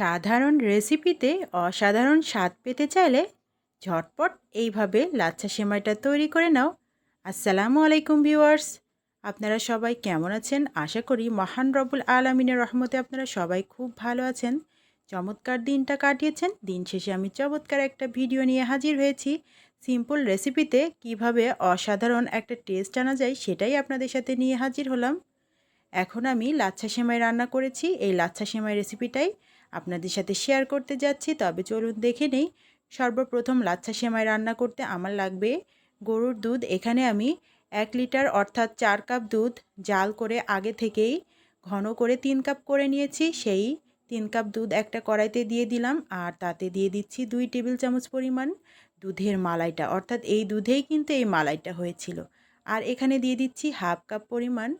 সাধারণ রেসিপিতে অসাধারণ স্বাদ পেতে চাইলে ঝটপট এইভাবে লাচ্ছা সেমাইটা তৈরি করে নাও। আসসালামু আলাইকুম ভিউয়ার্স আপনারা সবাই কেমন আছেন? আশা করি মহান রবুল আলমিনের রহমতে আপনারা সবাই খুব ভালো আছেন। চমৎকার দিনটা কাটিয়েছেন। দিন শেষে আমি চমৎকার একটা ভিডিও নিয়ে হাজির হয়েছি। সিম্পল রেসিপিতে কীভাবে অসাধারণ একটা টেস্ট আনা যায় সেটাই আপনাদের সাথে নিয়ে হাজির হলাম। এখন আমি লাচ্ছা সেমাই রান্না করেছি। এই লাচ্ছা সেমাই রেসিপিটাই আপনাদের সাথে শেয়ার করতে যাচ্ছি। তবে চলুন দেখে নেই। সর্বপ্রথম লাচ্ছা সেমাই রান্না করতে আমার লাগবে গরুর দুধ। এখানে আমি এক লিটার অর্থাৎ চার কাপ দুধ জাল করে আগে থেকেই ঘন করে তিন কাপ করে নিয়েছি। সেই তিন কাপ দুধ একটা কড়াইতে দিয়ে দিলাম আর তাতে দিয়ে দিচ্ছি দুই টেবিল চামচ পরিমাণ দুধের মালাইটা। অর্থাৎ এই দুধেই কিন্তু এই মালাইটা হয়েছিল। আর এখানে দিয়ে দিচ্ছি হাফ কাপ পরিমাণ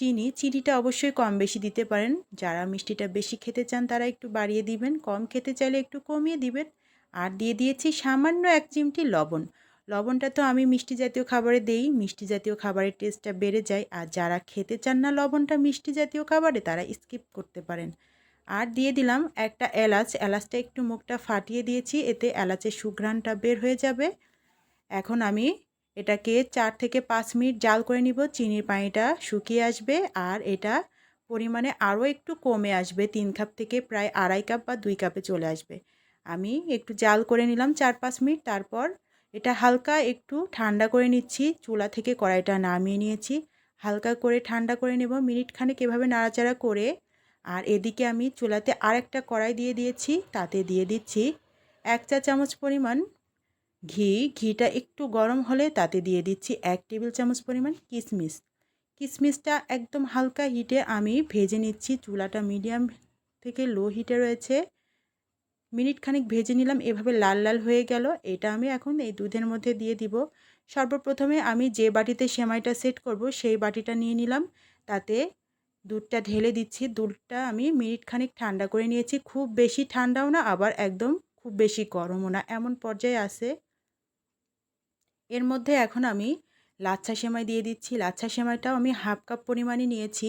চিনি, চিনিটা অবশ্যই কম বেশি দিতে পারেন। যারা মিষ্টিটা বেশি খেতে চান, তারা একটু বাড়িয়ে দিবেন। কম খেতে চাইলে একটু কমিয়ে দিবেন। আর দিয়ে দিয়েছি সামান্য এক চিমটি লবণ। লবণটা তো আমি মিষ্টি জাতীয় খাবারে দেই। মিষ্টি জাতীয় খাবারের টেস্টটা বেড়ে যায়। আর যারা খেতে চান না লবণটা মিষ্টি জাতীয় খাবারে, তারা স্কিপ করতে পারেন। আর দিয়ে দিলাম একটা এলাচ। এলাচটা একটু মুখটা ফাটিয়ে দিয়েছি। এতে এলাচের সুঘ্রাণটা বের হয়ে যাবে। এখন আমি এটাকে চার থেকে পাঁচ মিনিট জাল করে নিব। চিনির পানিটা শুকিয়ে আসবে আর এটা পরিমাণে আরও একটু কমে আসবে। তিন কাপ থেকে প্রায় আড়াই কাপ বা দুই কাপে চলে আসবে। আমি একটু জাল করে নিলাম চার পাঁচ মিনিট। তারপর এটা হালকা একটু ঠান্ডা করে নিচ্ছি। চুলা থেকে কড়াইটা নামিয়ে নিয়েছি। হালকা করে ঠান্ডা করে নেব। মিনিট খানেক এভাবে নাড়াচাড়া করে আর এদিকে আমি চুলাতে আরেকটা কড়াই দিয়ে দিয়েছি। তাতে দিয়ে দিচ্ছি এক চা চামচ পরিমাণ ঘি, ঘিটা একটু গরম হলে তাতে দিয়ে দিচ্ছি এক টেবিল চামচ পরিমাণ কিশমিশ কিশমিশটা একদম হালকা হিটে আমি ভেজে নিচ্ছি, চুলাটা মিডিয়াম থেকে লো হিটে রয়েছে। মিনিট খানিক ভেজে নিলাম, এভাবে লাল লাল হয়ে গেল। এটা আমি এখন এই দুধের মধ্যে দিয়ে দিব। সর্বপ্রথমে আমি যে বাটিতে সেমাইটা সেট করব, সেই বাটিটা নিয়ে নিলাম। তাতে দুধটা ঢেলে দিচ্ছি। দুধটা আমি মিনিট খানিক ঠান্ডা করে নিয়েছি। খুব বেশি ঠান্ডাও না, আবার একদম খুব বেশি গরমও না। এমন পর্যায়ে আছে। এর মধ্যে এখন আমি লাচ্ছা সেমাই দিয়ে দিচ্ছি। লাচ্ছা সেমাইটাও আমি হাফ কাপ পরিমাণে নিয়েছি।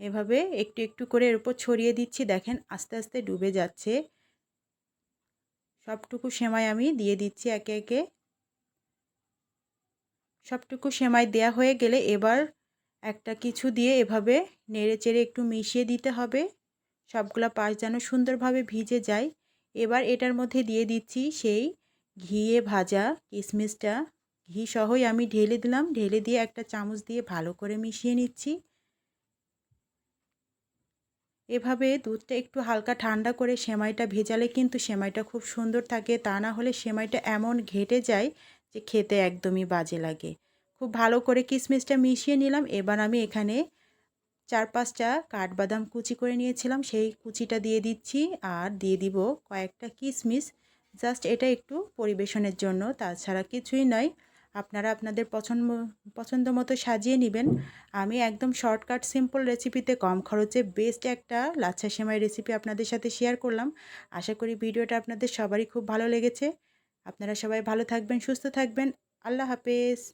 এভাবে একটু একটু করে এর উপর ছড়িয়ে দিচ্ছি। দেখেন আস্তে আস্তে ডুবে যাচ্ছে। সবটুকু সেমাই আমি দিয়ে দিচ্ছি একে একে। সবটুকু সেমাই দেয়া হয়ে গেলে এবার একটা কিছু দিয়ে এভাবে নেড়ে চেড়ে একটু মিশিয়ে দিতে হবে। সবগুলা পাশ যেন সুন্দরভাবে ভিজে যায়। এবার এটার মধ্যে দিয়ে দিচ্ছি সেই ঘিয়ে ভাজা কিশমিশটা ঘি সহই আমি ঢেলে দিলাম। ঢেলে দিয়ে একটা চামচ দিয়ে ভালো করে মিশিয়ে নিচ্ছি। এভাবে দুধটা একটু হালকা ঠান্ডা করে সেমাইটা ভেজালে কিন্তু সেমাইটা খুব সুন্দর থাকে। তা না হলে সেমাইটা এমন ঘেটে যায় যে খেতে একদমই বাজে লাগে। খুব ভালো করে কিশমিশটা মিশিয়ে নিলাম। এবার আমি এখানে চার পাঁচটা কাঠবাদাম কুচি করে নিয়েছিলাম। সেই কুচিটা দিয়ে দিচ্ছি আর দিয়ে দিব কয়েকটা কিশমিশ জাস্ট এটা একটু পরিবেশনের জন্য, তাছাড়া কিছুই নয়। আপনারা আপনাদের পছন্দ পছন্দ মতো সাজিয়ে নেবেন। আমি একদম শর্টকাট সিম্পল রেসিপিতে কম খরচে বেস্ট একটা লাচ্ছা সেমাই রেসিপি আপনাদের সাথে শেয়ার করলাম। আশা করি ভিডিওটা আপনাদের সবারই খুব ভালো লেগেছে। আপনারা সবাই ভালো থাকবেন, সুস্থ থাকবেন। আল্লাহ হাফেজ।